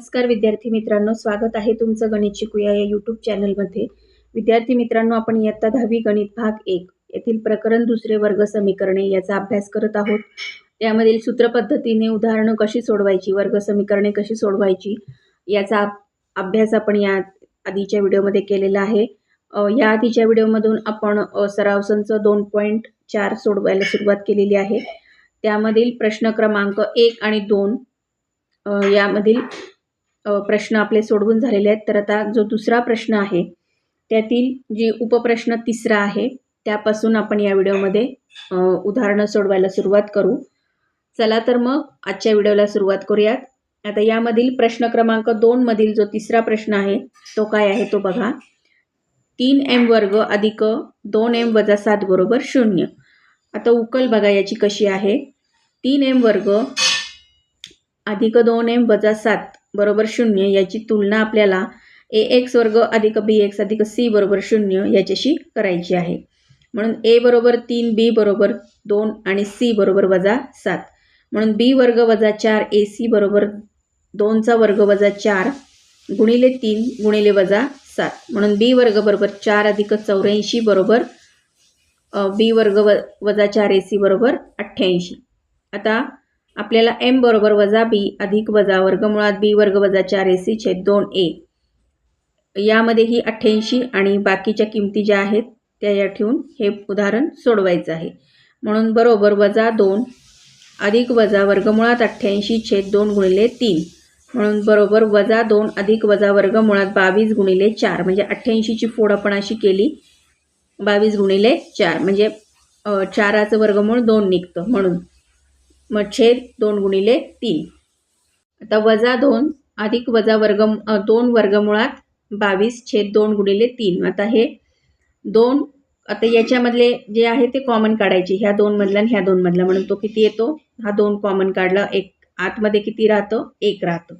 नमस्कार विद्यार्थी मित्रांनो स्वागत आहे तुमचं गणित शिकूया या यूट्यूब चॅनलमध्ये विद्यार्थी मित्रांनो आपण इयत्ता दहावी गणित भाग एक येथील प्रकरण दुसरे वर्ग समीकरणे याचा अभ्यास करत आहोत. त्यामधील सूत्रपद्धतीने उदाहरणं कशी सोडवायची वर्ग समीकरणे कशी सोडवायची याचा अभ्यास आपण या आधीच्या व्हिडिओमध्ये केलेला आहे. या आधीच्या व्हिडिओमधून आपण अ, दोन पॉईंट चार सोडवायला सुरुवात केलेली आहे. त्यामधील प्रश्न क्रमांक एक आणि दोन यामधील प्रश्न आपले सोडवून झालेले आहेत. तर आता जो दुसरा प्रश्न आहे त्यातील जी उपप्रश्न तिसरा आहे त्यापासून आपण या व्हिडिओमध्ये उदाहरणं सोडवायला सुरुवात करू. चला तर मग आजच्या व्हिडिओला सुरुवात करूयात. आता यामधील प्रश्न क्रमांक दोनमधील जो तिसरा प्रश्न आहे तो काय आहे तो बघा. तीन एम वर्ग अधिक दोन एम वजा सात बरोबर शून्य. आता उकल बघा याची कशी आहे. तीन एम वर्ग अधिक दोन एम वजा सात बरोबर शून्य याची तुलना आपल्याला ए एक्स वर्ग अधिक बी एक्स अधिक सी बरोबर शून्य याच्याशी करायची आहे. म्हणून ए बरोबर तीन बी बरोबर दोन आणि सी बरोबर वजा सात. म्हणून बी वर्ग वजा चार ए सी बरोबर दोनचा वर्ग वजा चार गुणिले तीन गुणिले वजा सात. म्हणून बी वर्ग बरोबर चार अधिक चौऱ्याऐंशी बरोबर बी वर्ग व वजा चार ए सी बरोबर अठ्ठ्याऐंशी. आता आपल्याला एम बरोबर वजा बी अधिक वजा वर्गमुळात बी वर्ग वजा चार ए सी छेद दोन ए यामध्ये ही अठ्ठ्याऐंशी आणि बाकीच्या किमती ज्या आहेत त्या या ठेवून हे उदाहरण सोडवायचं आहे. म्हणून बरोबर वजा दोन अधिक वजा वर्गमुळात अठ्ठ्याऐंशी छेद दोन गुणिले तीन. म्हणून बरोबर वजा दोन अधिक वजा वर्गमुळात बावीस गुणिले चार. म्हणजे अठ्ठ्याऐंशीची फोड आपण अशी केली बावीस गुणिले चार. म्हणजे चाराचं वर्गमूळ दोन निघतं म्हणून. मग छेद दोन गुणिले तीन. आता वजा दोन अधिक वजा वर्ग दोन वर्गमुळात बावीस छेद दोन गुणिले तीन. आता हे दोन आता याच्यामधले जे आहे ते कॉमन काढायचे. ह्या दोनमधला आणि ह्या दोनमधला म्हणून तो किती येतो? हा दोन कॉमन काढला एक आतमध्ये किती राहतं? एक राहतं.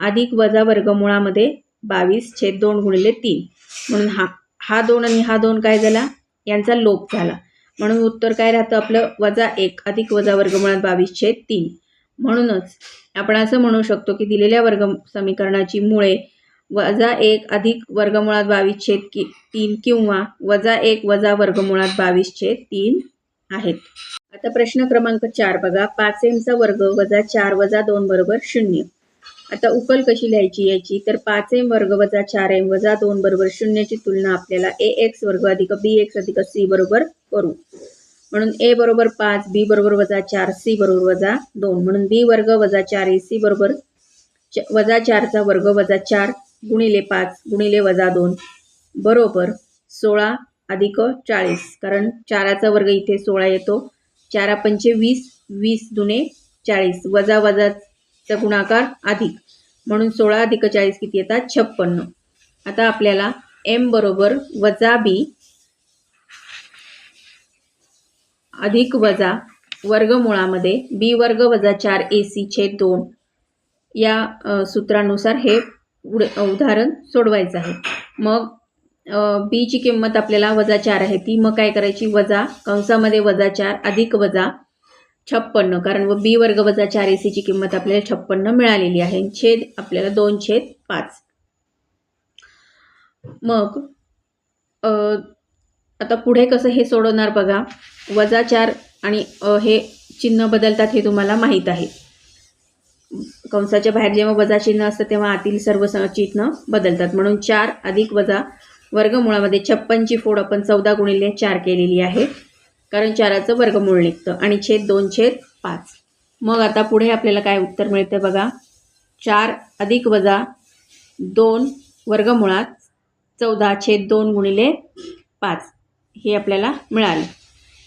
अधिक वजा वर्गमुळामध्ये बावीस छेद दोन गुणिले तीन. म्हणून हा हा दोन आणि हा दोन काय झाला? यांचा लोप झाला. म्हणून उत्तर काय राहतं? आपलं वजा एक अधिक वजा वर्गमुळात बावीस छेद तीन. म्हणूनच आपण असं म्हणू शकतो की दिलेल्या वर्ग समीकरणाची मुळे वजा एक अधिक वर्गमुळात बावीस छेद कि तीन किंवा वजा एक वजा वर्गमुळात बावीस छेद तीन आहेत. आता प्रश्न क्रमांक चार बघा. पाच एमचा वर्ग वजा चार वजा दोन बरोबर शून्य. आता उकल कशी लिहायची याची? तर पाच एम वर्ग वजा चार एम वजा दोन बरोबर शून्याची तुलना आपल्याला ए एक्स वर्ग अधिक बी एक्स अधिक सी बरोबर करू. म्हणून ए बरोबर पाच बी बरोबर वजा चार सी बरोबर वजा दोन. म्हणून बी वर्ग वजा चार ए सी बरोबर च वजा चारचा वर्ग वजा चार गुणिले पाच गुणिले वजा दोन बरोबर सोळा अधिक चाळीस. कारण चाराचा वर्ग इथे सोळा येतो. चारा पंचे वीस वीस दुने चाळीस. वजा चा गुणाकार अधिक. म्हणून सोळा अधिक चाळीस किती येतात? छप्पन्न. आता आपल्याला एम बरोबर वजा बी अधिक वजा वर्गमुळामध्ये बी वर्ग वजा चार ए सी छेद दोन या सूत्रानुसार हे उड उदाहरण सोडवायचं आहे. मग बीची किंमत आपल्याला वजा चार आहे. ती मग काय करायची? वजा कंसामध्ये वजा चार अधिक वजा छप्पन्न. कारण व बी वर्ग वजा चार ए सीची किंमत आपल्याला छप्पन्न मिळालेली आहे. छेद आपल्याला दोन छेद पाच. मग आता पुढे कसं हे सोडवणार बघा. वजा चार आणि हे चिन्ह बदलतात हे तुम्हाला माहीत आहे. कंसाच्या बाहेर जेव्हा वजा चिन्ह असतं तेव्हा आतील सर्व चिन्ह बदलतात. म्हणून चार अधिक वजा वर्गमुळामध्ये छप्पनची फोड आपण चौदा गुणिले चार केलेली आहे. कारण चाराचं वर्गमूळ निघतं आणि छेद दोन छेद पाच. मग आता पुढे आपल्याला काय उत्तर मिळते बघा? चार अधिक वजा दोन वर्गमुळात चौदा छेद दोन गुणिले पाच. हे आपल्याला मिळालं.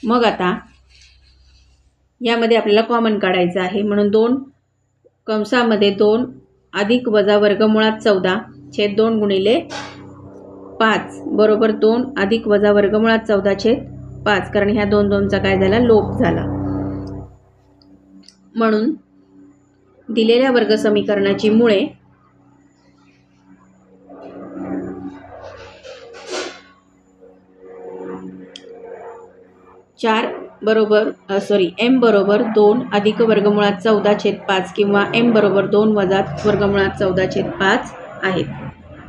मग आता यामध्ये आपल्याला कॉमन काढायचं आहे. म्हणून दोन कंसामध्ये दोन अधिक वजा वर्गमुळात चौदा छेद दोन गुणिले पाच. बरोबर दोन अधिक वजा वर्गमुळात चौदा छेद पाच कारण ह्या दोन दोनचा काय झाला? लोप झाला. म्हणून दिलेल्या वर्ग समीकरणाची मुळे चार बरोबर सॉरी एम बरोबर दोन अधिक वर्गमुळात चौदा छेद पाच किंवा एम बरोबर दोन वजा वर्गमुळात चौदा छेद पाच आहेत.